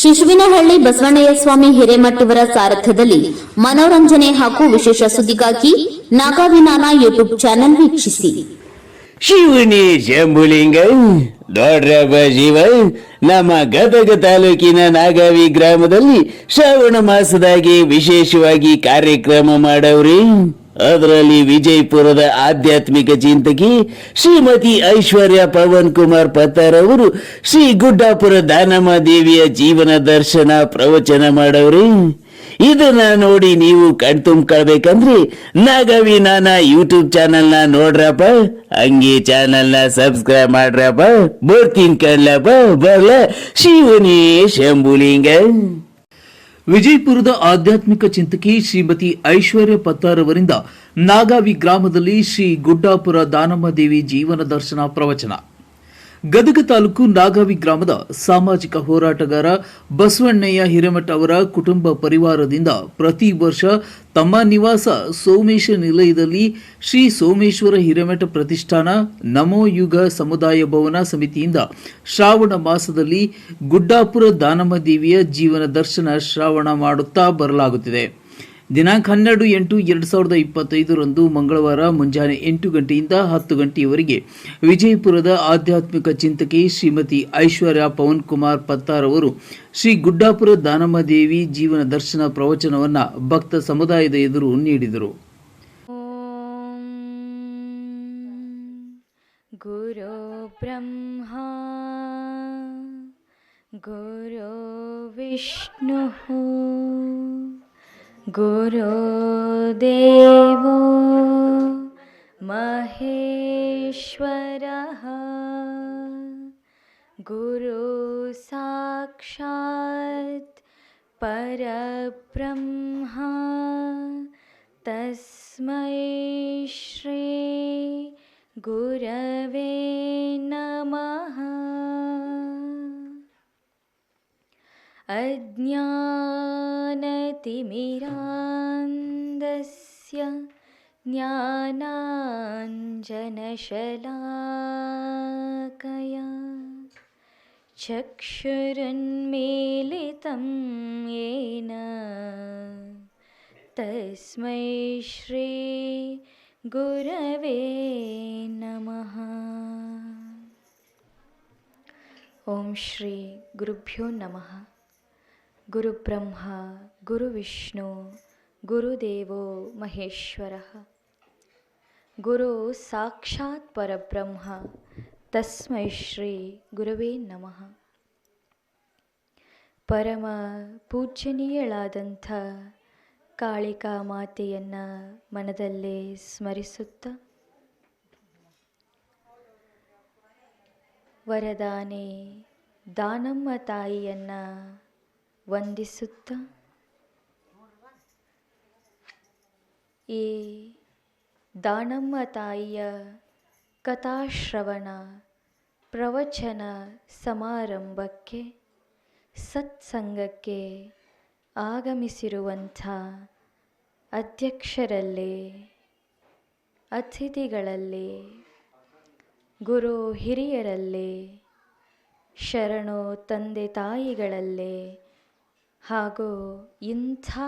ಶಿಶುವಿನಹಳ್ಳಿ ಬಸವಣ್ಣಯ್ಯ ಸ್ವಾಮಿ ಹಿರೇಮಠವರ ಸಾರಥ್ಯದಲ್ಲಿ ಮನೋರಂಜನೆ ಹಾಗೂ ವಿಶೇಷ ಸುದ್ದಿಗಾಗಿ ನಾಗಾವಿನಾನ ಯೂಟ್ಯೂಬ್ ಚಾನೆಲ್ ವೀಕ್ಷಿಸಿ. ಶಿವನಿ ಶಂಭುಲಿಂಗ ನೋಡ್ರಪ್ಪ ಶಿವ ನಮ್ಮ ಗದಗ ತಾಲೂಕಿನ ನಾಗಾವಿ ಗ್ರಾಮದಲ್ಲಿ ಶ್ರಾವಣ ಮಾಸದಾಗಿ ವಿಶೇಷವಾಗಿ ಕಾರ್ಯಕ್ರಮ ಮಾಡವ್ರಿ. ಅದರಲ್ಲಿ ವಿಜಯಪುರದ ಆಧ್ಯಾತ್ಮಿಕ ಚಿಂತಕಿ ಶ್ರೀಮತಿ ಐಶ್ವರ್ಯ ಪವನ್ ಕುಮಾರ್ ಪತ್ತಾರ್ ಅವರು ಶ್ರೀ ಗುಡ್ಡಾಪುರ ದಾನಮ್ಮ ದೇವಿಯ ಜೀವನ ದರ್ಶನ ಪ್ರವಚನ ಮಾಡವ್ರಿ. ಇದನ್ನ ನೋಡಿ ನೀವು ಕಣ್ತುಂಬ್ಕೊಳ್ಬೇಕಂದ್ರೆ ನಾಗವಿ ನಾನ ಯೂಟ್ಯೂಬ್ ಚಾನಲ್ನ ನೋಡ್ರಪ್ಪ, ಹಂಗೆ ಚಾನಲ್ನ ಸಬ್ಸ್ಕ್ರೈಬ್ ಮಾಡ್ರಪ್ಪ ಬರ್ತೀನಿ ಕಣ್ಲಪ್ಪ, ಬರ್ಲ, ಶಿವನೇ ಶಂಭುಲಿಂಗ. ವಿಜಯಪುರದ ಆಧ್ಯಾತ್ಮಿಕ ಚಿಂತಕಿ ಶ್ರೀಮತಿ ಐಶ್ವರ್ಯ ಪತ್ತಾರ್ ಅವರಿಂದ ನಾಗಾವಿ ಗ್ರಾಮದಲ್ಲಿ ಶ್ರೀ ಗುಡ್ಡಾಪುರ ದಾನಮ್ಮ ದೇವಿ ಜೀವನ ದರ್ಶನ ಪ್ರವಚನ. ಗದಗ ತಾಲೂಕು ನಾಗಾವಿ ಗ್ರಾಮದ ಸಾಮಾಜಿಕ ಹೋರಾಟಗಾರ ಬಸವಣ್ಣಯ್ಯ ಹಿರೇಮಠ ಅವರ ಕುಟುಂಬ ಪರಿವಾರದಿಂದ ಪ್ರತಿ ವರ್ಷ ತಮ್ಮ ನಿವಾಸ ಸೋಮೇಶ ನಿಲಯದಲ್ಲಿ ಶ್ರೀ ಸೋಮೇಶ್ವರ ಹಿರೇಮಠ ಪ್ರತಿಷ್ಠಾನ ನಮೋ ಯುಗ ಸಮುದಾಯ ಭವನ ಸಮಿತಿಯಿಂದ ಶ್ರಾವಣ ಮಾಸದಲ್ಲಿ ಗುಡ್ಡಾಪುರ ದಾನಮ್ಮ ದೇವಿಯ ಜೀವನ ದರ್ಶನ ಶ್ರಾವಣ ಮಾಡುತ್ತಾ ಬರಲಾಗುತ್ತಿದೆ. ದಿನಾಂಕ ಹನ್ನೆರಡು ಎಂಟು ಎರಡು ಸಾವಿರದ ಇಪ್ಪತ್ತೈದರಂದು ಮಂಗಳವಾರ ಮುಂಜಾನೆ ಎಂಟು ಗಂಟೆಯಿಂದ ಹತ್ತು ಗಂಟೆಯವರೆಗೆ ವಿಜಯಪುರದ ಆಧ್ಯಾತ್ಮಿಕ ಚಿಂತಕಿ ಶ್ರೀಮತಿ ಐಶ್ವರ್ಯ ಪವನ್ ಕುಮಾರ್ ಪತ್ತಾರ್ ಅವರು ಶ್ರೀ ಗುಡ್ಡಾಪುರ ದಾನಮ್ಮ ದೇವಿ ಜೀವನ ದರ್ಶನ ಪ್ರವಚನವನ್ನ ಭಕ್ತ ಸಮುದಾಯದ ಎದುರು ನೀಡಿದರು गुरो ब्रह्मा गुरो विष्णुः गुरुदेवो महेश्वरः। पर परब्रह्मा। तस्मै श्री गुरवे नमः। अज्ञा तिमिरान्दस्य ज्ञानाञ्जनशलाकया। चक्षुरुन्मीलितं येन। तस्मै श्री गुरवे नमः। ॐ श्री गुरुभ्यो नमः। ಗುರುಬ್ರಹ್ಮ, ಗುರುವಿಷ್ಣು, ಗುರುದೇವೋ ಮಹೇಶ್ವರ. ಗುರು ಸಾಕ್ಷಾತ್ ಪರಬ್ರಹ್ಮ, ತಸ್ಮೈ ಶ್ರೀ ಗುರುವೇ ನಮಃ. ಪರಮ ಪೂಜ್ಯನೀಯಳಾದಂಥ ಕಾಳಿಕಾ ಮಾತೆಯನ್ನು ಮನದಲ್ಲೇ ಸ್ಮರಿಸುತ್ತ. ವರದಾನೆ ದಾನಮ್ಮ ತಾಯಿಯನ್ನ ವಂದಿಸುತ್ತ? ಈ ದಾನಮ್ಮ ತಾಯಿಯ ಕಥಾಶ್ರವಣ ಪ್ರವಚನ ಸಮಾರಂಭಕ್ಕೆ ಸತ್ಸಂಗಕ್ಕೆ ಆಗಮಿಸಿರುವಂಥ ಅಧ್ಯಕ್ಷರಲ್ಲಿ, ಅತಿಥಿಗಳಲ್ಲಿ, ಗುರು ಹಿರಿಯರಲ್ಲಿ, ಶರಣು ತಂದೆ ತಾಯಿಗಳಲ್ಲಿ ಹಾಗೂ ಇಂಥ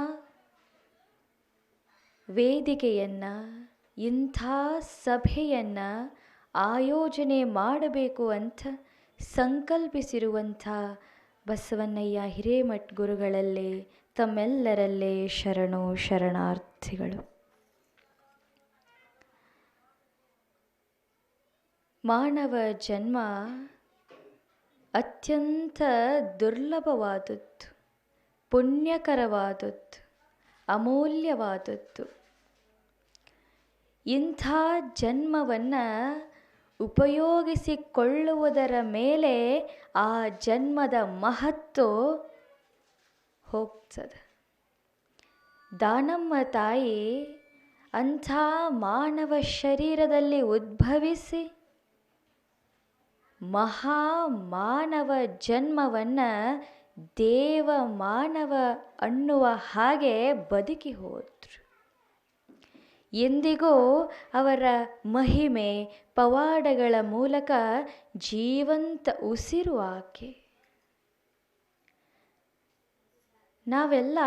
ವೇದಿಕೆಯನ್ನು, ಇಂಥ ಸಭೆಯನ್ನು ಆಯೋಜನೆ ಮಾಡಬೇಕು ಅಂತ ಸಂಕಲ್ಪಿಸಿರುವಂಥ ಬಸವಣ್ಣಯ್ಯ ಹಿರೇಮಠ್ ಗುರುಗಳಲ್ಲೇ ತಮ್ಮೆಲ್ಲರಲ್ಲೇ ಶರಣು ಶರಣಾರ್ಥಿಗಳು. ಮಾನವ ಜನ್ಮ ಅತ್ಯಂತ ದುರ್ಲಭವಾದದ್ದು. ಪುಣ್ಯಕರವಾದದ್ದು, ಅಮೂಲ್ಯವಾದದ್ದು. ಇಂಥ ಜನ್ಮವನ್ನು ಉಪಯೋಗಿಸಿಕೊಳ್ಳುವುದರ ಮೇಲೆ ಆ ಜನ್ಮದ ಮಹತ್ವ ಹೋಗ್ತದೆ. ದಾನಮ್ಮ ತಾಯಿ ಅಂಥ ಮಾನವ ಶರೀರದಲ್ಲಿ ಉದ್ಭವಿಸಿ ಮಹಾ ಮಾನವ ಜನ್ಮವನ್ನು ದೇವ ಮಾನವ ಅನ್ನುವ ಹಾಗೆ ಬದುಕಿ ಹೋದರು. ಎಂದಿಗೂ ಅವರ ಮಹಿಮೆ ಪವಾಡಗಳ ಮೂಲಕ ಜೀವಂತ ಉಸಿರು ಆಕೆ ನಾವೆಲ್ಲ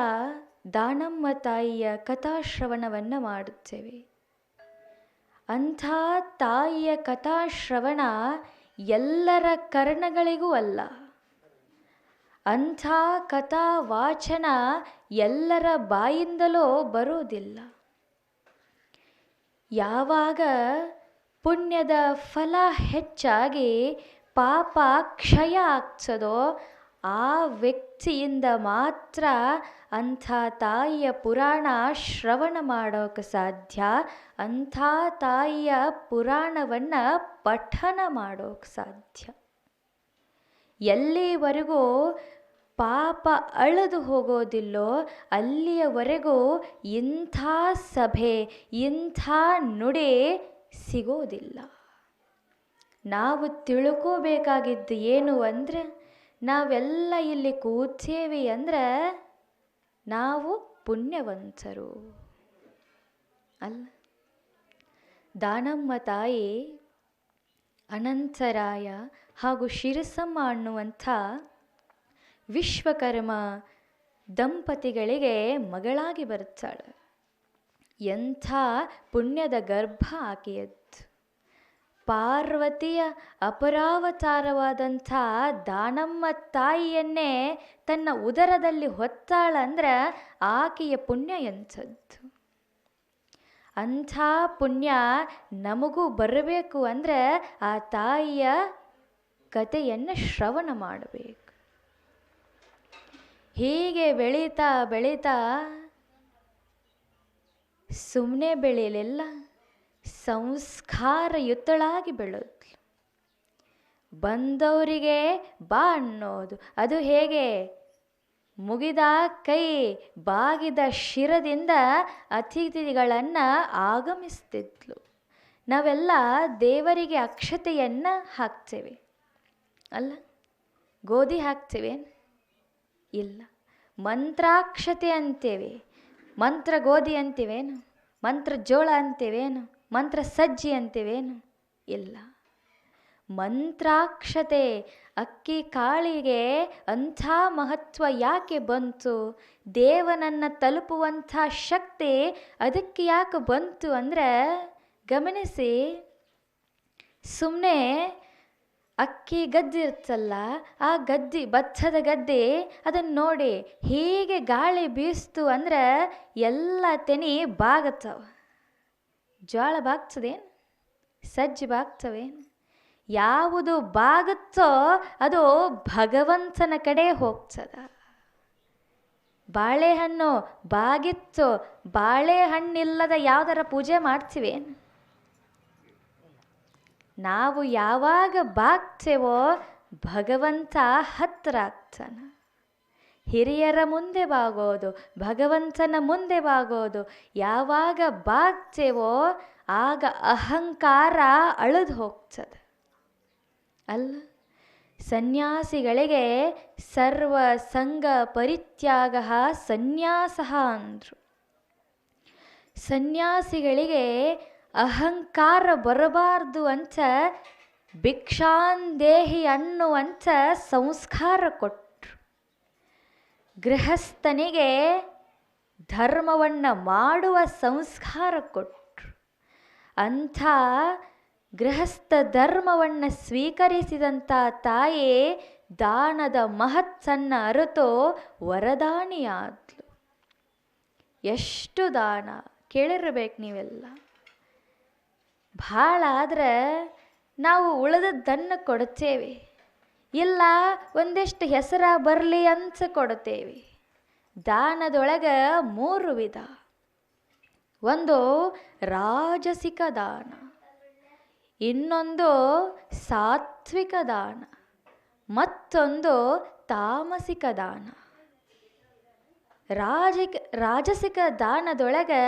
ದಾನಮ್ಮ ತಾಯಿಯ ಕಥಾಶ್ರವಣವನ್ನು ಮಾಡುತ್ತೇವೆ. ಅಂಥ ತಾಯಿಯ ಕಥಾಶ್ರವಣ ಎಲ್ಲರ ಕರ್ಣಗಳಿಗೂ ಅಲ್ಲ. ಅಂಥ ಕಥಾ ವಾಚನ ಎಲ್ಲರ ಬಾಯಿಂದಲೋ ಬರೋದಿಲ್ಲ ಯಾವಾಗ ಪುಣ್ಯದ ಫಲ ಹೆಚ್ಚಾಗಿ ಪಾಪ ಕ್ಷಯ ಆಗ್ತದೋ ಆ ವ್ಯಕ್ತಿಯಿಂದ ಮಾತ್ರ ಅಂಥ ತಾಯಿಯ ಪುರಾಣ ಶ್ರವಣ ಮಾಡೋಕೆ ಸಾಧ್ಯ. ಅಂಥ ತಾಯಿಯ ಪುರಾಣವನ್ನು ಪಠನ ಮಾಡೋಕೆ ಸಾಧ್ಯ. ಎಲ್ಲಿವರೆಗೂ ಪಾಪ ಅಳದು ಹೋಗೋದಿಲ್ಲೋ ಅಲ್ಲಿಯವರೆಗೂ ಇಂಥ ಸಭೆ, ಇಂಥ ನುಡಿ ಸಿಗೋದಿಲ್ಲ. ನಾವು ತಿಳ್ಕೋಬೇಕಾಗಿದ್ದು ಏನು ಅಂದರೆ ನಾವೆಲ್ಲ ಇಲ್ಲಿ ಕೂತೇವಿ ಅಂದರೆ ನಾವು ಪುಣ್ಯವಂತರು. ಅಲ್ಲ? ದಾನಮ್ಮ ತಾಯಿ ಅನಂತರಾಯ ಹಾಗೂ ಶಿರಸಮ್ಮ ಅನ್ನುವಂಥ ವಿಶ್ವಕರ್ಮ ದಂಪತಿಗಳಿಗೆ ಮಗಳಾಗಿ ಬರುತ್ತಾಳೆ. ಎಂಥ ಪುಣ್ಯದ ಗರ್ಭ ಆಕೆಯದ್ದು. ಪಾರ್ವತಿಯ ಅಪರಾವತಾರವಾದಂಥ ದಾನಮ್ಮ ತಾಯಿಯನ್ನೇ ತನ್ನ ಉದರದಲ್ಲಿ ಹೊತ್ತಾಳಂದ್ರೆ ಆಕೆಯ ಪುಣ್ಯ ಎಂಥದ್ದು. ಅಂಥ ಪುಣ್ಯ ನಮಗೂ ಬರಬೇಕು ಅಂದರೆ ಆ ತಾಯಿಯ ಕಥೆಯನ್ನು ಶ್ರವಣ ಮಾಡಬೇಕು. ಹೀಗೆ ಬೆಳೀತಾ ಬೆಳೀತಾ ಸುಮ್ಮನೆ ಬೆಳೆಯಲಿಲ್ಲ ಸಂಸ್ಕಾರಯುತಳಾಗಿ ಬೆಳೆದ್ಲು ಬಂದವರಿಗೆ ಬಾ ಅನ್ನೋದು. ಅದು ಹೇಗೆ? ಮುಗಿದ ಕೈ ಬಾಗಿದ ಶಿರದಿಂದ ಅತಿಥಿಗಳನ್ನು ಆಗಮಿಸ್ತಿದ್ಲು. ನಾವೆಲ್ಲ ದೇವರಿಗೆ ಅಕ್ಷತೆಯನ್ನು ಹಾಕ್ತೇವೆ. ಅಲ್ಲ? ಗೋಧಿ ಹಾಕ್ತೇವೇನು ಇಲ್ಲ. ಮಂತ್ರಾಕ್ಷತೆ ಅಂತೇವೆ. ಮಂತ್ರ ಗೋಧಿ ಅಂತೇವೇನು? ಮಂತ್ರ ಜೋಳ ಅಂತೇವೇನು? ಮಂತ್ರ ಸಜ್ಜಿ ಅಂತೇವೇನು? ಇಲ್ಲ. ಮಂತ್ರಾಕ್ಷತೆ ಅಕ್ಕಿ ಕಾಳಿಗೆ ಅಂಥ ಮಹತ್ವ ಯಾಕೆ ಬಂತು? ದೇವನನ್ನು ತಲುಪುವಂಥ ಶಕ್ತಿ ಅದಕ್ಕೆ ಯಾಕೆ ಬಂತು ಅಂದರೆ ಗಮನಿಸಿ. ಸುಮ್ಮನೆ ಅಕ್ಕಿ ಗದ್ದೆ ಇರ್ತಲ್ಲ ಆ ಗದ್ದೆ ಭತ್ತದ ಗದ್ದೆ ಅದನ್ನು ನೋಡಿ ಹೇಗೆ ಗಾಳಿ ಬೀಸ್ತು ಅಂದ್ರೆ ಎಲ್ಲ ತೆನಿ ಬಾಗತ್ತವ. ಜೋಳ ಬಾಗ್ತದೇನು? ಸಜ್ಜೆ ಬಾಗ್ತವೇನು? ಯಾವುದು ಬಾಗುತ್ತೋ ಅದು ಭಗವಂತನ ಕಡೆ ಹೋಗ್ತದ. ಬಾಳೆಹಣ್ಣು ಬಾಗಿತ್ತು, ಬಾಳೆಹಣ್ಣಿಲ್ಲದ ಯಾವ್ದಾರ ಪೂಜೆ ಮಾಡ್ತೀವೇನು? ನಾವು ಯಾವಾಗ ಬಾಗ್ತೇವೋ ಭಗವಂತ ಹತ್ರ ಆಗ್ತಾನ ಹಿರಿಯರ ಮುಂದೆ ಬಾಗೋದು, ಭಗವಂತನ ಮುಂದೆ ಬಾಗೋದು, ಯಾವಾಗ ಬಾಗ್ತೇವೋ ಆಗ ಅಹಂಕಾರ ಅಳದು ಹೋಗ್ತದೆ. ಅಲ್ಲ, ಸನ್ಯಾಸಿಗಳಿಗೆ ಸರ್ವ ಸಂಘ ಪರಿತ್ಯಾಗ ಸನ್ಯಾಸ ಅಂದರು. ಸನ್ಯಾಸಿಗಳಿಗೆ ಅಹಂಕಾರ ಬರಬಾರ್ದು ಅಂತ ಭಿಕ್ಷಾಂದೇಹಿ ಅನ್ನುವಂಥ ಸಂಸ್ಕಾರ ಕೊಟ್ಟರು ಗೃಹಸ್ಥನಿಗೆ ಧರ್ಮವನ್ನು ಮಾಡುವ ಸಂಸ್ಕಾರ ಕೊಟ್ಟರು ಅಂಥ ಗೃಹಸ್ಥ ಧರ್ಮವನ್ನು ಸ್ವೀಕರಿಸಿದಂಥ ತಾಯಿ ದಾನದ ಮಹತ್ಸನ್ನ ಅರಿತು ವರದಾನಿಯಾದ್ಲು. ಎಷ್ಟು ದಾನ ಕೇಳಿರ್ಬೇಕು ನೀವೆಲ್ಲ. ಭಾಳ ಆದ್ರೆ ನಾವು ಉಳಿದದ್ದನ್ನು ಕೊಡುತ್ತೇವೆ. ಇಲ್ಲ, ಒಂದಿಷ್ಟು ಹೆಸರ ಬರಲಿ ಅಂತ ಕೊಡುತ್ತೇವೆ. ದಾನದೊಳಗೆ ಮೂರು ವಿಧ. ಒಂದು ರಾಜಸಿಕ ದಾನ. ಇನ್ನೊಂದು ಸಾತ್ವಿಕ ದಾನ. ಮತ್ತೊಂದು ತಾಮಸಿಕ ದಾನ. ರಾಜಿಕ ರಾಜಸಿಕ ದಾನದೊಳಗೆ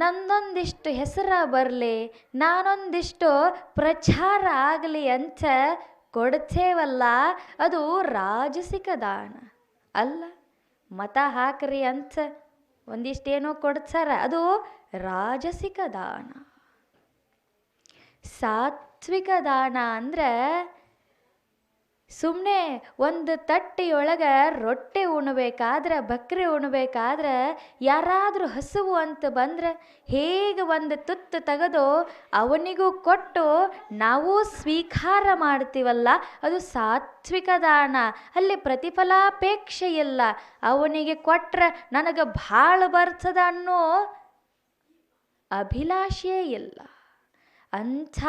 ನಂದೊಂದಿಷ್ಟು ಹೆಸರ ಬರಲಿ, ನಾನೊಂದಿಷ್ಟು ಪ್ರಚಾರ ಆಗಲಿ ಅಂತ ಕೊಡ್ತೇವಲ್ಲ, ಅದು ರಾಜಸಿಕ ದಾನ ಅಲ್ಲ, ಮತ ಹಾಕ್ರಿ ಅಂತ ಒಂದಿಷ್ಟೇನೋ ಕೊಡ್ತಾರ, ಅದು ರಾಜಸಿಕ ದಾನ ಸಾತ್ವಿಕ ದಾನ ಅಂದರೆ ಸುಮ್ಮನೆ ಒಂದು ತಟ್ಟೆಯೊಳಗೆ ರೊಟ್ಟಿ ಉಣ್ಬೇಕಾದ್ರೆ, ಬಕ್ರಿ ಉಣ್ಬೇಕಾದ್ರೆ ಯಾರಾದರೂ ಹಸುವು ಅಂತ ಬಂದ್ರೆ ಹೇಗೆ ಒಂದು ತುತ್ತು ತೆಗೆದು ಅವನಿಗೂ ಕೊಟ್ಟು ನಾವು ಸ್ವೀಕಾರ ಮಾಡ್ತೀವಲ್ಲ, ಅದು ಸಾತ್ವಿಕ ದಾನ. ಅಲ್ಲಿ ಪ್ರತಿಫಲಾಪೇಕ್ಷೆ ಇಲ್ಲ. ಅವನಿಗೆ ಕೊಟ್ರೆ ನನಗೆ ಭಾಳ ಬರ್ತದ ಅನ್ನೋ ಅಭಿಲಾಷೆಯೇ ಇಲ್ಲ. ಅಂಥ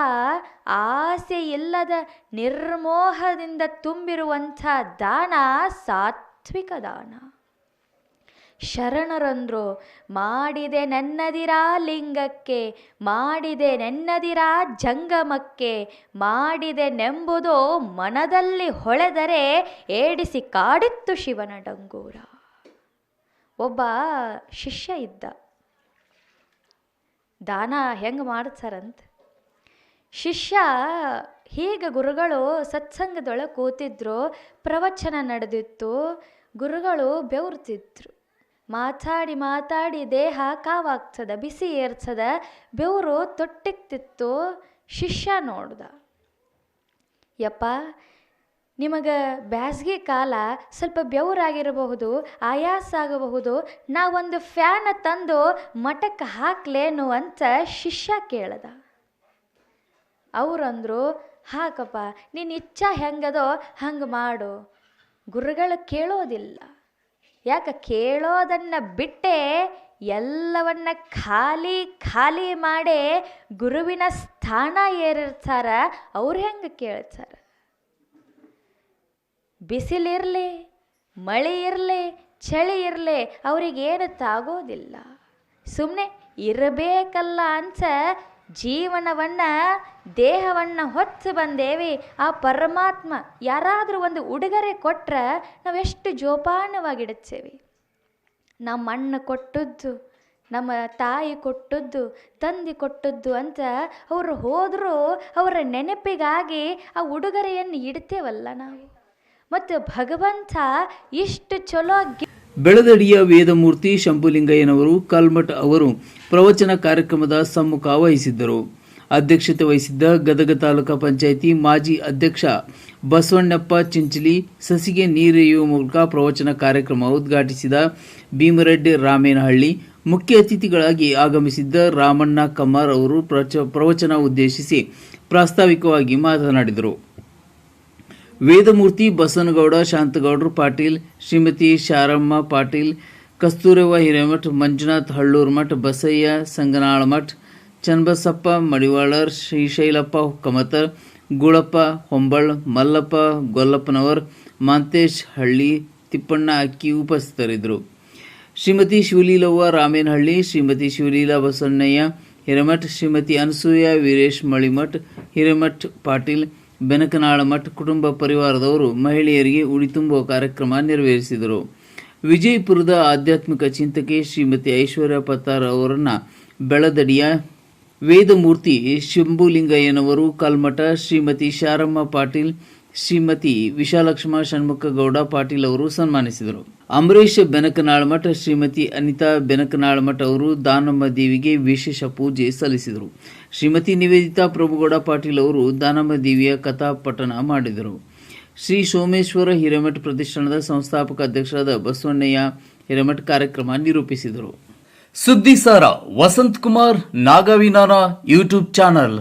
ಆಸೆ ಇಲ್ಲದ ನಿರ್ಮೋಹದಿಂದ ತುಂಬಿರುವಂಥ ದಾನ, ಸಾತ್ವಿಕ ದಾನ. ಶರಣರಂದ್ರು, ಮಾಡಿದೆ ನನ್ನದಿರಾ ಲಿಂಗಕ್ಕೆ, ಮಾಡಿದೆ ನನ್ನದಿರಾ ಜಂಗಮಕ್ಕೆ, ಮಾಡಿದೆ ನೆಂಬುದು ಮನದಲ್ಲಿ ಹೊಳೆದರೆ ಏಡಿಸಿ ಕಾಡಿತ್ತು ಶಿವನ ಡಂಗೂರ. ಒಬ್ಬ ಶಿಷ್ಯ ಇದ್ದ. ದಾನ ಹೆಂಗೆ ಮಾಡ್ತಾರಂತ ಶಿಷ್ಯ, ಹೀಗೆ ಗುರುಗಳು ಸತ್ಸಂಗದೊಳಗೆ ಕೂತಿದ್ರು ಪ್ರವಚನ ನಡೆದಿತ್ತು. ಗುರುಗಳು ಬೆವರ್ತಿದ್ರು. ಮಾತಾಡಿ ಮಾತಾಡಿ ದೇಹ ಕಾವಾಗ್ತದ, ಬಿಸಿ ಏರ್ಸದ, ಬೆವರು ತೊಟ್ಟಿಕ್ತಿತ್ತು. ಶಿಷ್ಯ ನೋಡ್ದ. ಯಪ್ಪ, ನಿಮಗೆ ಬ್ಯಾಸ್ಗೆ ಕಾಲ ಸ್ವಲ್ಪ ಬೆವರಾಗಿರಬಹುದು, ಆಯಾಸ ಆಗಬಹುದು, ನಾವೊಂದು ಫ್ಯಾನ್ ತಂದು ಮಠಕ್ಕೆ ಹಾಕ್ಲೇನು ಅಂತ ಶಿಷ್ಯ ಕೇಳ್ದ. ಅವ್ರಂದ್ರು, ಹಾಕಪ್ಪ ನಿನ್ನ ಇಚ್ಛಾ ಹೆಂಗದೋ ಹಂಗೆ ಮಾಡು. ಗುರುಗಳು ಕೇಳೋದಿಲ್ಲ. ಯಾಕೆ ಕೇಳೋದನ್ನು ಬಿಟ್ಟೆ ಎಲ್ಲವನ್ನ ಖಾಲಿ ಖಾಲಿ ಮಾಡೇ ಗುರುವಿನ ಸ್ಥಾನ ಏರಿರ್ತಾರ, ಅವ್ರು ಹೆಂಗೆ ಕೇಳ್ತಾರ? ಬಿಸಿಲಿರಲಿ ಮಳೆ ಇರಲಿ, ಚಳಿ ಇರಲಿ, ಅವ್ರಿಗೇನು ತಾಗೋದಿಲ್ಲ. ಸುಮ್ಮನೆ ಇರಬೇಕಲ್ಲ ಅಂತ ಜೀವನವನ್ನು, ದೇಹವನ್ನು ಹೊತ್ತು ಬಂದೇವಿ. ಆ ಪರಮಾತ್ಮ ಯಾರಾದರೂ ಒಂದು ಉಡುಗೊರೆ ಕೊಟ್ರೆ ನಾವೆಷ್ಟು ಜೋಪಾನವಾಗಿಡುತ್ತೇವೆ. ನಮ್ಮ ಅಣ್ಣ ಕೊಟ್ಟದ್ದು, ನಮ್ಮ ತಾಯಿ ಕೊಟ್ಟದ್ದು, ತಂದೆ ಕೊಟ್ಟದ್ದು ಅಂತ ಅವರು ಹೋದರೂ ಅವರ ನೆನಪಿಗಾಗಿ ಆ ಉಡುಗೊರೆಯನ್ನು ಇಡ್ತೇವಲ್ಲ ನಾವು. ಮತ್ತು ಭಗವಂತ ಇಷ್ಟು ಚಲೋ ಬೆಳದಡಿಯ ವೇದಮೂರ್ತಿ ಶಂಭುಲಿಂಗಯ್ಯನವರು ಕಲ್ಮಠ್ ಅವರು ಪ್ರವಚನ ಕಾರ್ಯಕ್ರಮದ ಸಮ್ಮುಖ ವಹಿಸಿದ್ದರು. ಅಧ್ಯಕ್ಷತೆ ವಹಿಸಿದ್ದ ಗದಗ ತಾಲೂಕಾ ಪಂಚಾಯಿತಿ ಮಾಜಿ ಅಧ್ಯಕ್ಷ ಬಸವಣ್ಣಪ್ಪ ಚಿಂಚಲಿ ಸಸಿಗೆ ನೀರೆಯುವ ಮೂಲಕ ಪ್ರವಚನ ಕಾರ್ಯಕ್ರಮ ಉದ್ಘಾಟಿಸಿದ ಭೀಮರೆಡ್ಡಿ ರಾಮೇನಹಳ್ಳಿ ಮುಖ್ಯ ಅತಿಥಿಗಳಾಗಿ ಆಗಮಿಸಿದ್ದ ರಾಮಣ್ಣ ಕಮ್ಮಾರ್ ಅವರು ಪ್ರವಚನ ಉದ್ದೇಶಿಸಿ ಪ್ರಾಸ್ತಾವಿಕವಾಗಿ ಮಾತನಾಡಿದರು. ವೇದಮೂರ್ತಿ ಬಸನಗೌಡ, ಶಾಂತಗೌಡರು ಪಾಟೀಲ್, ಶ್ರೀಮತಿ ಶಾರಮ್ಮ ಪಾಟೀಲ್, ಕಸ್ತೂರವ್ವ ಹಿರೇಮಠ್, ಮಂಜುನಾಥ್ ಹಳ್ಳೂರ್ ಮಠ್, ಬಸಯ್ಯ ಸಂಗನಾಳ ಮಠ್, ಚನ್ನಬಸಪ್ಪ ಮಡಿವಾಳರ್, ಶ್ರೀಶೈಲಪ್ಪ ಕಮತರ್ ಗುಳಪ್ಪ ಹೊಂಬಳ್, ಮಲ್ಲಪ್ಪ ಗೊಲ್ಲಪ್ಪನವರ್, ಮಾಂತೇಶ್ ಹಳ್ಳಿ, ತಿಪ್ಪಣ್ಣ ಅಕ್ಕಿ ಉಪಸ್ಥಿತರಿದ್ದರು. ಶ್ರೀಮತಿ ಶಿವಲೀಲವ್ವ ರಾಮೇನಹಳ್ಳಿ, ಶ್ರೀಮತಿ ಶಿವಲೀಲಾ ಬಸವಣ್ಣಯ್ಯ ಹಿರೇಮಠ್, ಶ್ರೀಮತಿ ಅನಸೂಯ ವೀರೇಶ್ ಮಳಿಮಠ್, ಹಿರೇಮಠ್ ಪಾಟೀಲ್ ಬೆನಕನಾಳ ಮಠ ಕುಟುಂಬ ಪರಿವಾರದವರು ಮಹಿಳೆಯರಿಗೆ ಉಡಿ ತುಂಬುವ ಕಾರ್ಯಕ್ರಮ ನೆರವೇರಿಸಿದರು. ವಿಜಯಪುರದ ಆಧ್ಯಾತ್ಮಿಕ ಚಿಂತಕಿ ಶ್ರೀಮತಿ ಐಶ್ವರ್ಯ ಪತ್ತಾರ್ ಅವರನ್ನು ಬೆಳದಡಿಯ ವೇದಮೂರ್ತಿ ಶಂಭುಲಿಂಗಯ್ಯನವರು ಕಲ್ಮಠ ಶ್ರೀಮತಿ ಶಾರಮ್ಮ ಪಾಟೀಲ್, ಶ್ರೀಮತಿ ವಿಶಾಲಕ್ಷ್ಮ ಷಣ್ಮುಖಗೌಡ ಪಾಟೀಲ್ ಅವರು ಸನ್ಮಾನಿಸಿದರು. ಅಂಬರೀಷ್ ಬೆನಕನಾಳಮಠ ಶ್ರೀಮತಿ ಅನಿತಾ ಬೆನಕನಾಳಮಠ ಅವರು ದಾನಮ್ಮ ದೇವಿಗೆ ವಿಶೇಷ ಪೂಜೆ ಸಲ್ಲಿಸಿದರು. ಶ್ರೀಮತಿ ನಿವೇದಿತಾ ಪ್ರಭುಗೌಡ ಪಾಟೀಲ್ ಅವರು ದಾನಮ್ಮ ದೇವಿಯ ಕಥಾ ಪಠಣ ಮಾಡಿದರು. ಶ್ರೀ ಸೋಮೇಶ್ವರ ಹಿರೇಮಠ ಪ್ರತಿಷ್ಠಾನದ ಸಂಸ್ಥಾಪಕ ಅಧ್ಯಕ್ಷರಾದ ಬಸವಣ್ಣಯ್ಯ ಹಿರೇಮಠ್ ಕಾರ್ಯಕ್ರಮ ನಿರೂಪಿಸಿದರು. ಸುದ್ದಿಸಾರ ವಸಂತ್ ಕುಮಾರ್ ನಾಗವಿನಾನ ಯೂಟ್ಯೂಬ್ ಚಾನಲ್.